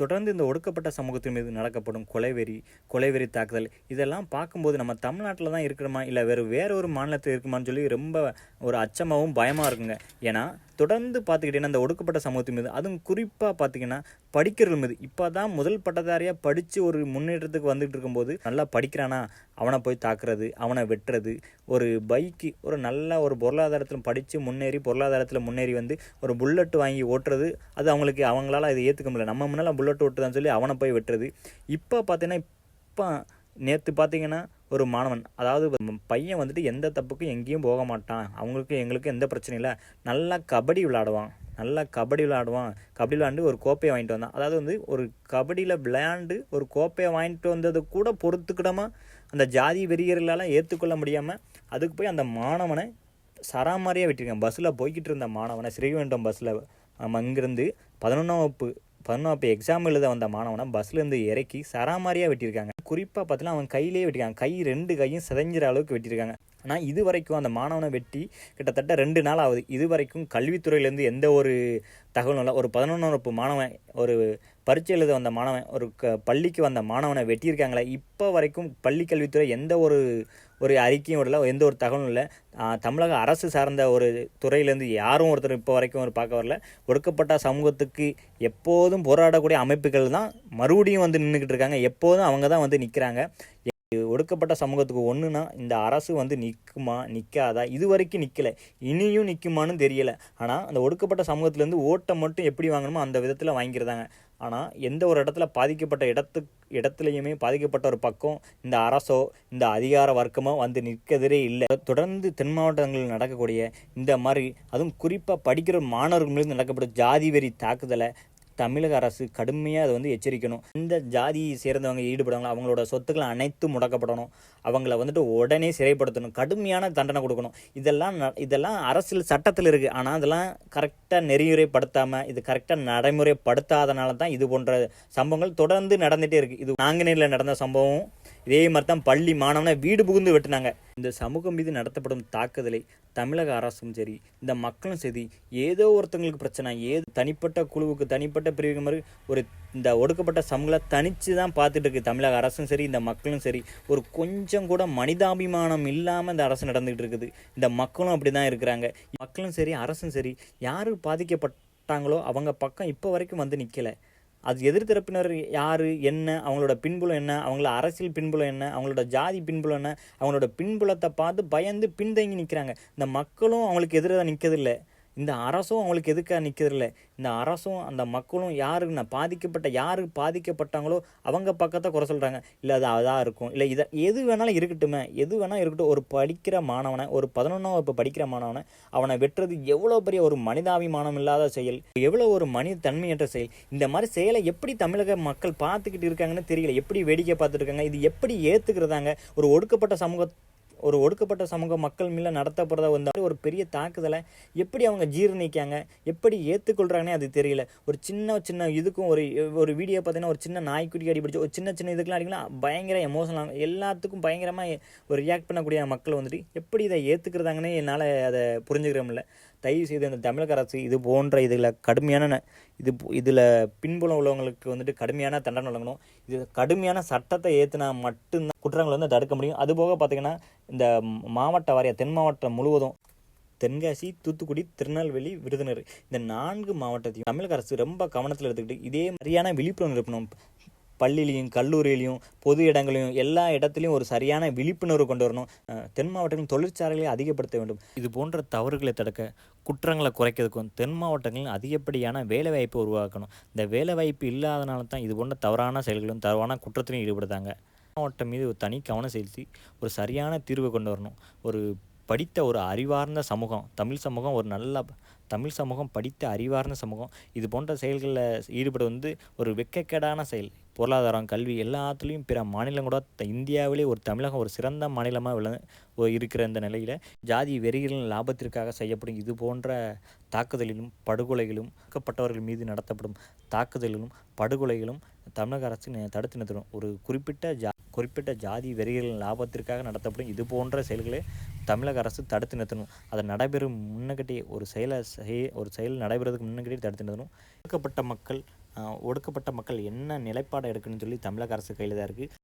தொடர்ந்து இந்த ஒடுக்கப்பட்ட சமூகத்தின் மீது நடக்கப்படும் கொலைவெறி கொலைவெறி தாக்குதல் இதெல்லாம் பார்க்கும்போது நம்ம தமிழ்நாட்டில் தான் இருக்கிறோமா? இல்லை வேறு வேற ஒரு மாநிலத்தில் இருக்குமான்னு சொல்லி ரொம்ப ஒரு அச்சமாகவும் பயமாக இருக்குங்க. ஏன்னா தொடர்ந்து பார்த்துக்கிட்டிங்கன்னா இந்த ஒடுக்கப்பட்ட சமூகத்தின் மீது அதுவும் குறிப்பாக பார்த்தீங்கன்னா படிக்கிறவர்கள் மீது. இப்போ தான் முதல் பட்டதாரியாக படித்து ஒரு முன்னேற்றத்துக்கு வந்துகிட்டு இருக்கும்போது நல்லா படிக்கிறானா? அவனை போய் தாக்குறது அவனை வெட்டுறது ஒரு பைக்கு ஒரு நல்ல ஒரு பொருளாதாரத்தில் படித்து முன்னேறி பொருளாதாரத்தில் முன்னேறி வந்து ஒரு புல்லட் வாங்கி ஓட்டுறது அது அவங்களுக்கு அவங்களால இதை ஏற்றுக்க முடியல. நம்ம முன்னால் புல்லட் ஓட்டுதான்னு சொல்லி அவனை போய் வெட்டுறது. இப்போ பார்த்தீங்கன்னா இப்போ நேற்று பார்த்தீங்கன்னா ஒரு மாணவன் அதாவது பையன் வந்துட்டு எந்த தப்புக்கும் எங்கேயும் போக மாட்டான். அவங்களுக்கு எங்களுக்கு எந்த பிரச்சனையும் இல்லை. நல்லா கபடி விளாடுவான் நல்லா கபடி விளாடுவான் கபடி விளாண்டு ஒரு கோப்பையை வாங்கிட்டு வந்தான். அதாவது வந்து ஒரு கபடியில் விளையாண்டு ஒரு கோப்பையை வாங்கிட்டு வந்தது கூட பொறுத்துக்கிடாமல் அந்த ஜாதி வெறியர்களெல்லாம் ஏற்றுக்கொள்ள முடியாமல் அதுக்கு போய் அந்த மாணவனை சராமாரியாக விட்டுருக்கேன். பஸ்ஸில் போய்கிட்டு இருந்த மாணவனை ஸ்ரீவைண்டம் பஸ்ஸில் அங்கேருந்து பதினொன்றாம் வகுப்பு பதினொன்றாம் வகுப்பு எக்ஸாம் எழுத வந்த மாணவனை பஸ்லேருந்து இறக்கி சராமாரியாக வெட்டியிருக்காங்க குறிப்பாக பார்த்தீங்கன்னா அவன் கையிலேயே வெட்டிருக்காங்க கை ரெண்டு கையும் சிதைஞ்சிற அளவுக்கு வெட்டியிருக்காங்க ஆனால் இது வரைக்கும் அந்த மாணவனை வெட்டி கிட்டத்தட்ட ரெண்டு நாள் ஆகுது. இது வரைக்கும் கல்வித்துறையிலேருந்து எந்த ஒரு தகவலும் இல்லை. ஒரு பதினொன்று வகுப்பு மாணவன் ஒரு பரீட்சை எழுத வந்த மாணவன் ஒரு க பள்ளிக்கு வந்த மாணவனை வெட்டியிருக்காங்களே. இப்போ வரைக்கும் பள்ளி கல்வித்துறை எந்த ஒரு ஒரு அறிக்கையும் விடல எந்த ஒரு தகவலும் இல்லை. தமிழக அரசு சார்ந்த ஒரு துறையிலேருந்து யாரும் ஒருத்தர் இப்போ வரைக்கும் ஒரு பார்க்க வரல. ஒடுக்கப்பட்ட சமூகத்துக்கு எப்போதும் போராடக்கூடிய அமைப்புகள் தான் மறுபடியும் வந்து நின்றுக்கிட்டு இருக்காங்க. எப்போதும் அவங்க தான் வந்து நிற்கிறாங்க ஒடுக்கப்பட்ட சமூகத்துக்கு ஒன்றுனா இந்த அரசு வந்து நிற்குமா நிற்காதா இது வரைக்கும் நிற்கலை இனியும் நிற்குமான்னு தெரியலை. ஆனால் அந்த ஒடுக்கப்பட்ட சமூகத்துலேருந்து ஓட்டை மட்டும் எப்படி வாங்கணுமோ அந்த விதத்தில் வாங்கியிருந்தாங்க. ஆனால் எந்த ஒரு இடத்துல பாதிக்கப்பட்ட இடத்து இடத்துலையுமே பாதிக்கப்பட்ட ஒரு பக்கம் இந்த அரசோ இந்த அதிகார வர்க்கமோ வந்து நிற்கதே இல்லை. தொடர்ந்து தென் மாவட்டங்களில் நடக்கக்கூடிய இந்த மாதிரி அதுவும் குறிப்பாக படிக்கிற மாணவர்கள் மீது நடக்கப்பட்ட ஜாதி வெறி தாக்குதலை தமிழக அரசு கடுமையாக அதை வந்து எச்சரிக்கணும். இந்த ஜாதியை சேர்ந்தவங்க ஈடுபடுவாங்களோ அவங்களோட சொத்துக்களை அனைத்தும் முடக்கப்படணும். அவங்கள வந்துட்டு உடனே சிறைப்படுத்தணும். கடுமையான தண்டனை கொடுக்கணும். இதெல்லாம் ந- இதெல்லாம் அரசியல் சட்டத்தில் இருக்குது ஆனால் அதெல்லாம் கரெக்டாக நெறிமுறைப்படுத்தாமல் இது கரெக்டாக நடைமுறைப்படுத்தாதனால தான் இது போன்ற சம்பவங்கள் தொடர்ந்து நடந்துகிட்டே இருக்குது இது நாங்குநேரில் நடந்த சம்பவம். இதே மாதிரி தான் பள்ளி மாணவனை வீடு புகுந்து வெட்டினாங்க. இந்த சமூகம் மீது நடத்தப்படும் தாக்குதலை தமிழக அரசும் சரி இந்த மக்களும் சரி ஏதோ ஒருத்தங்களுக்கு பிரச்சனை ஏதோ தனிப்பட்ட குழுவுக்கு தனிப்பட்ட பிரிவுக்கு மாதிரி ஒரு இந்த ஒடுக்கப்பட்ட சமூகங்களை தனித்து தான் பார்த்துட்டு இருக்கு. தமிழக அரசும் சரி இந்த மக்களும் சரி ஒரு கொஞ்சம் கூட மனிதாபிமானம் இல்லாமல் இந்த அரசு நடந்துகிட்டு இருக்குது. இந்த மக்களும் அப்படி தான் இருக்கிறாங்க. மக்களும் சரி அரசும் சரி யார் பாதிக்கப்பட்டாங்களோ அவங்க பக்கம் இப்போ வரைக்கும் வந்து நிற்கலை அது எதிர்த்தரப்பினர் யார் என்ன அவங்களோட பின்புலம் என்ன அவங்களோட அரசியல் பின்புலம் என்ன அவங்களோட ஜாதி பின்புலம் என்ன அவங்களோட பின்புலத்தை பார்த்து பயந்து பின்தங்கி நிற்கிறாங்க இந்த மக்களும் அவங்களுக்கு எதிராக நிற்கிறதில்லை இந்த அரசும் அவங்களுக்கு எதுக்காக நிற்கிறதில்ல இந்த அரசும் அந்த மக்களும் யாருன்னா பாதிக்கப்பட்ட யார் பாதிக்கப்பட்டாங்களோ அவங்க பக்கத்தை குறை சொல்கிறாங்க இல்லை அது அதாக இருக்கும். இல்லை இதை எது வேணாலும் இருக்கட்டுமே. எது வேணாலும் இருக்கட்டும். ஒரு படிக்கிற மாணவனை ஒரு பதினொன்றாம் வகுப்பு படிக்கிற மாணவனை அவனை வெட்டுறது எவ்வளோ பெரிய ஒரு மனிதாபிமானம் இல்லாத செயல். எவ்வளோ ஒரு மனித தன்மையற்ற செயல். இந்த மாதிரி செயலை எப்படி தமிழக மக்கள் பார்த்துக்கிட்டு இருக்காங்கன்னு தெரியல. எப்படி வேடிக்கை பார்த்துட்டு இருக்காங்க. இது எப்படி ஏற்றுக்கிறதாங்க ஒரு ஒடுக்கப்பட்ட சமூக ஒரு ஒடுக்கப்பட்ட சமூக மக்கள் மேல நடத்தப்படுற வந்து ஒரு பெரிய தாக்குதலை எப்படி அவங்க ஜீர்ணிக்காங்க எப்படி ஏற்றுக்கொள்கிறாங்கன்னே அது தெரியல. ஒரு சின்ன சின்ன இதுக்கும் ஒரு ஒரு வீடியோ பார்த்தீங்கன்னா ஒரு சின்ன நாய்க்குட்டி அடிபிடிச்சு ஒரு சின்ன சின்ன இதுக்கெலாம் அடிக்கலாம் பயங்கர எமோஷனல் எல்லாத்துக்கும் பயங்கரமாக ஒரு ரியாக்ட் பண்ணக்கூடிய மக்கள் வந்துட்டு எப்படி இதை ஏற்றுக்கிறதாங்கன்னே என்னால் அதை புரிஞ்சுக்கிற முடியல. தயவு செய்து இந்த தமிழக அரசு இது போன்ற இதில் கடுமையான இது இதில் பின்புலம் உள்ளவங்களுக்கு வந்துட்டு கடுமையான தண்டனை வழங்கணும். இது கடுமையான சட்டத்தை ஏற்றினா மட்டும்தான் குற்றங்களை வந்து தடுக்க முடியும். அதுபோக பார்த்தீங்கன்னா இந்த மாவட்ட வாரியாக தென் மாவட்டம் முழுவதும் தென்காசி தூத்துக்குடி திருநெல்வேலி விருதுநகர் இந்த நான்கு மாவட்டத்தையும் தமிழக அரசு ரொம்ப கவனத்தில் எடுத்துக்கிட்டு இதே மாதிரியான விழிப்புணர்வு இருக்கணும் பள்ளியிலையும் கல்லூரியிலையும் பொது இடங்களையும் எல்லா இடத்துலையும் ஒரு சரியான விழிப்புணர்வு கொண்டு வரணும். தென் மாவட்டங்களில் தொழிற்சாலைகளை அதிகப்படுத்த வேண்டும். இது போன்ற தவறுகளை தடுக்க குற்றங்களை குறைக்கிறதுக்கும் தென் மாவட்டங்களில் அதிகப்படியான வேலைவாய்ப்பை உருவாக்கணும். இந்த வேலைவாய்ப்பு இல்லாதனால தான் இது போன்ற தவறான செயல்களும் தவறான குற்றத்திலையும் ஈடுபடுறாங்க. மாவட்டம் மீது ஒரு தனி கவனம் செலுத்தி ஒரு சரியான தீர்வை கொண்டு வரணும். ஒரு படித்த ஒரு அறிவார்ந்த சமூகம் தமிழ் சமூகம் ஒரு நல்ல தமிழ் சமூகம் படித்த அறிவார்ந்த சமூகம். இது போன்ற செயல்களில் ஈடுபட வந்து ஒரு வெக்கக்கேடான செயல். பொருளாதாரம் கல்வி எல்லாத்துலேயும் பிற மாநிலம் கூட த- இந்தியாவிலே ஒரு தமிழகம் ஒரு சிறந்த மாநிலமாக விள இருக்கிற இந்த நிலையில் ஜாதி வெறிகளின் லாபத்திற்காக செய்யப்படும் இது போன்ற தாக்குதலிலும் படுகொலைகளும் தாக்கப்பட்டவர்கள் மீது நடத்தப்படும் தாக்குதலிலும் படுகொலைகளும் தமிழக அரசு தடுத்து நிறுத்தணும். ஒரு குறிப்பிட்ட ஜா குறிப்பிட்ட ஜாதி வெறிகளின் லாபத்திற்காக நடத்தப்படும் இது போன்ற செயல்களை தமிழக அரசு தடுத்து நிறுத்தணும். அதை நடைபெறும் முன்னகட்டியே ஒரு செயலை செய் ஒரு செயல் நடைபெறுவதற்கு முன்னகட்டியே தடுத்து நிறுத்தணும். ஒடுக்கப்பட்ட மக்கள் ஒடுக்கப்பட்ட மக்கள் என்ன நிலைப்பாடு எடுக்கணும்னு சொல்லி தமிழக அரசு கையில் தான் இருக்குது